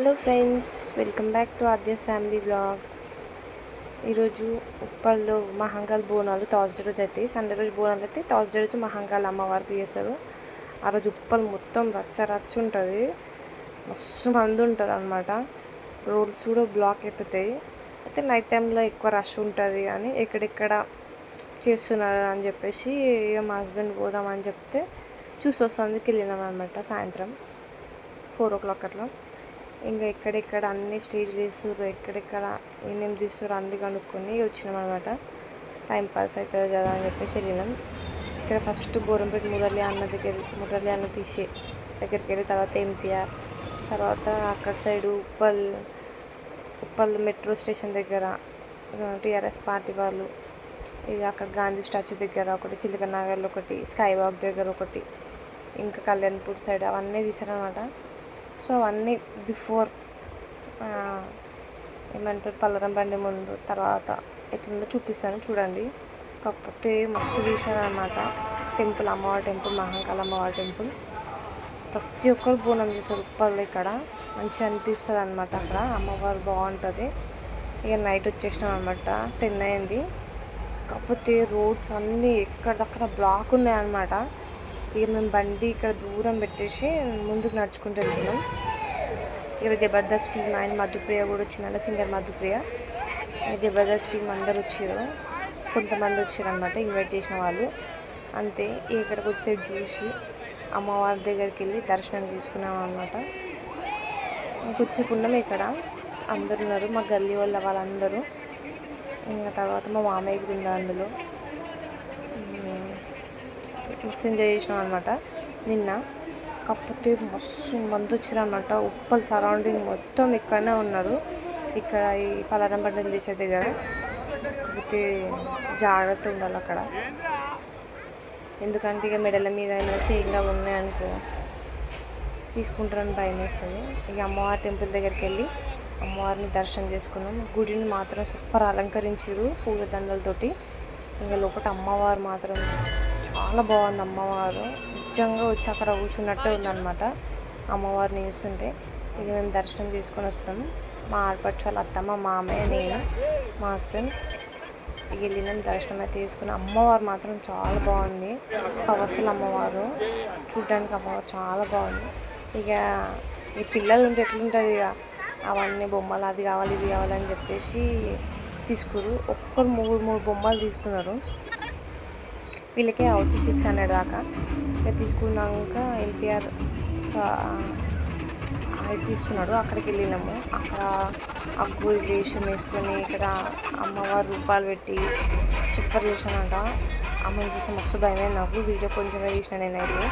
Hello friends welcome back to Aadya's family blog. ఈరోజు ఉప్పల్లో Mahankal Bonalu Thursday రోజు అయితే సండే రోజు బోనాలు అయితే థర్స్డే రోజు మహంకాల్ అమ్మవారికి చేస్తారు ఆ రోజు ఉప్పలు మొత్తం రచ్చ రచ్చ ఉంటుంది. మస్తు మంది ఉంటారు అనమాట రోడ్స్ కూడా బ్లాక్ అయిపోతాయి. అయితే నైట్ టైంలో ఎక్కువ రష్ ఉంటుంది అని ఎక్కడెక్కడ చేస్తున్నారు అని చెప్పేసి ఇక మా హస్బెండ్ పోదామని చెప్తే చూసి వస్తుంది వెళ్ళినాం అనమాట సాయంత్రం ఫోర్ ఓ క్లాక్ అట్లా. ఇంకా ఎక్కడెక్కడ అన్ని స్టేజ్లు వేస్తుర్రు ఎక్కడెక్కడ ఏమేమి తీస్తుర్రు అన్ని కనుక్కొని వచ్చినాం అనమాట టైం పాస్ అవుతుంది కదా అని చెప్పేసి వెళ్ళినాం. ఇక్కడ ఫస్ట్ బోరంపేట మురళి అన్న దగ్గర మురళి అన్న తీసే దగ్గరికి వెళ్ళి తర్వాత ఎంపీఆర్ తర్వాత అక్కడ side Uppal Uppal metro station దగ్గర టీఆర్ఎస్ పార్టీ వాళ్ళు ఇక అక్కడ గాంధీ స్టాచ్యూ దగ్గర ఒకటి చిలక నగర్లో ఒకటి స్కై వాక్ దగ్గర ఒకటి ఇంకా కళ్యాణ్పూర్ సైడ్ అవన్నీ తీసారనమాట సో అవన్నీ బిఫోర్ ఏమంటారు పల్లరం బండి ముందు తర్వాత ఎట్లుందో చూపిస్తాను చూడండి. కాకపోతే మస్తు చూసాను అనమాట టెంపుల్ అమ్మవారి టెంపుల్ మహంకాళ అమ్మవారి టెంపుల్. ప్రతి ఒక్కరు బోనం చేస్తారు ఉప్పల్లో ఇక్కడ. మంచిగా అనిపిస్తుంది అనమాట అక్కడ. అమ్మవారు బాగుంటుంది. ఇక నైట్ వచ్చేసినాం అనమాట టెన్ అయింది. కాకపోతే రోడ్స్ అన్నీ ఎక్కడక్కడ బ్లాక్ ఉన్నాయన్నమాట ఇక మేము బండి ఇక్కడ దూరం పెట్టేసి ముందుకు నడుచుకుంటూ వెళ్తున్నాం ఇక జబర్దస్త్ టీం ఆయన మధుప్రియ కూడా వచ్చిందంట సింగర్ మధుప్రియ. జబర్దస్త్ టీం అందరు వచ్చారు కొంతమంది వచ్చారు అనమాట ఇన్వైట్ చేసిన వాళ్ళు. అంతే ఇక్కడికి వచ్చేది చూసి అమ్మవారి దగ్గరికి వెళ్ళి దర్శనం తీసుకున్నాం అనమాట కొద్దిసేపు ఉన్నాం ఇక్కడ. అందరు ఉన్నారు మా గల్లీ వాళ్ళ వాళ్ళందరూ. ఇంకా తర్వాత మా మామయ్య కూడా అందులో. మస్తు ఎంజాయ్ చేసినాం అనమాట నిన్న కాకపోతే మస్తు మంది వచ్చారు అనమాట ఉప్పల్ సరౌండింగ్ మొత్తం ఇక్కడనే ఉన్నారు. ఇక్కడ ఈ పలారం బండలు దగ్గర. కాకపోతే జాగ్రత్త ఉండాలి అక్కడ. ఎందుకంటే ఇక మెడల మీద ఏమైనా చేయిలా ఉన్నాయనుకో తీసుకుంటారని భయం వేస్తుంది. ఇక అమ్మవారి టెంపుల్ దగ్గరికి వెళ్ళి అమ్మవారిని దర్శనం చేసుకున్నాం. గుడిని మాత్రం సూపర్ అలంకరించారు పూలదండలతోటి. ఇంకా లోపల అమ్మవారు మాత్రం చాలా బాగుంది అమ్మవారు. నిజంగా వచ్చి అక్కడ కూర్చున్నట్టే ఉందన్నమాట. అమ్మవారిని చూస్తుంటే ఇక మేము దర్శనం చేసుకొని వస్తాము మా ఆడపడుచు వాళ్ళ అత్తమ్మ మామయ్య నేను మా హస్బెండ్ ఇక వెళ్ళినాం దర్శనం అయితే తీసుకుని అమ్మవారు మాత్రం చాలా బాగుంది. పవర్ఫుల్ అమ్మవారు. చూడడానికి అమ్మవారు చాలా బాగుంది. ఇక ఈ పిల్లలు ఉంటే ఎట్లుంటుంది ఇక? అవన్నీ బొమ్మలు అది కావాలి ఇది కావాలని చెప్పేసి తీసుకురు. ఒక్కరు మూడు మూడు బొమ్మలు తీసుకున్నారు. వీళ్ళకే అవచ్చు సిక్స్ హండ్రెడ్ దాకా. ఇక తీసుకున్నాక ఎన్టీఆర్ అది తీసుకున్నాడు అక్కడికి వెళ్ళినాము. అక్కడ అగ్గు వేషం వేసుకొని ఇక్కడ అమ్మవారు రూపాలు పెట్టి సూపర్ చేశానంట అమ్మని చూసి మస్తు భయమే నాకు. వీడియో కొంచెమే తీసిన నేనైతే.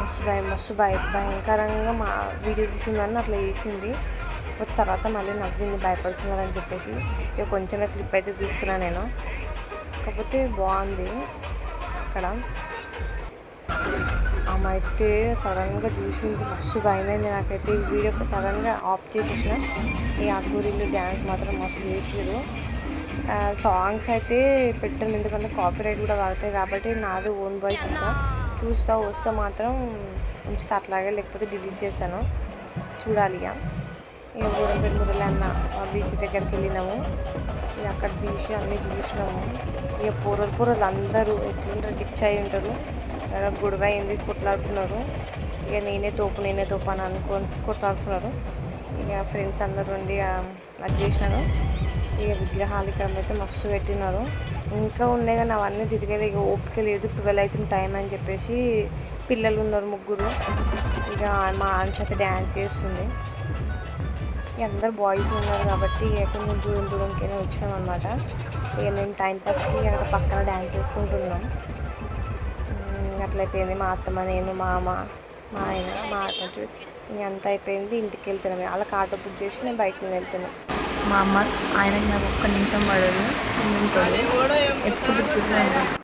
మస్తు భయం మస్తు భయ భయంకరంగా మా వీడియో తీసుకుందని అట్లా చేసింది. తర్వాత మళ్ళీ నవ్వింది భయపడుతున్నారని చెప్పేసి. ఇక కొంచెమే క్లిప్ అయితే తీసుకున్నాను నేను. కాకపోతే బాగుంది. అక్కడ. ఆమె అయితే సడన్గా చూసింది మస్తు భయమైంది నాకైతే. ఈ వీడియో సడన్గా ఆఫ్ చేసేసిన. ఈ అక్కూరిల్లు డ్యాన్స్ మాత్రం మస్తు చేసారు సాంగ్స్ అయితే పెట్టాను ఎందుకంటే కాపీ రైట్ కూడా పడతాయి కాబట్టి నాది ఓన్ వాయిస్ ఇస్తా చూస్తా వస్తే మాత్రం ఉంచుతా అట్లాగే లేకపోతే డిలీట్ చేశాను చూడాలి ఇక ఇక గోడంపేట మురళి అన్న బీచ్ దగ్గరికి వెళ్ళినాము. ఇక అక్కడ బీచ్ అన్నీ చూసినాము. ఇక పూరలు పూరలు అందరూ ఎట్లుంటారు రిచ్ అయి ఉంటారు. గొడవ అయింది కొట్లాడుతున్నారు. ఇక నేనే తోపు నేనే తోపు అని అనుకొని కొట్లాడుతున్నారు. ఇక ఫ్రెండ్స్ అందరూ ఉండి అది చేసినాను ఇక విగ్రహాలు ఇక్కడ అయితే మస్తు పెట్టినారు. ఇంకా ఉన్నాయి కానీ అవన్నీ తిరిగేది ఇక ఓపిక లేదు. ట్వెల్వ్ అవుతుంది టైం అని చెప్పేసి పిల్లలు ఉన్నారు ముగ్గురు. ఇక మా ఆంక్ష డ్యాన్స్ చేస్తుంది. అందరు బాయ్స్ ఉన్నారు కాబట్టి కొంచెం దూరం దూరంకైనా వచ్చాం అనమాట ఇక మేము టైం పాస్కి అక్కడ పక్కన డ్యాన్స్ చేసుకుంటున్నాం. అట్లయిపోయింది మా అత్తమ్మ నేను మా అమ్మ మా ఆయన మా ఆటో ఇంక అంతా అయిపోయింది. ఇంటికి వెళ్తున్నాం. అలా ఆటో బుక్ చేసి నేను బయటకు వెళ్తున్నాను మా అమ్మ ఆయన నాకు ఒక్క నిమిషం పడదు. ఎప్పుడు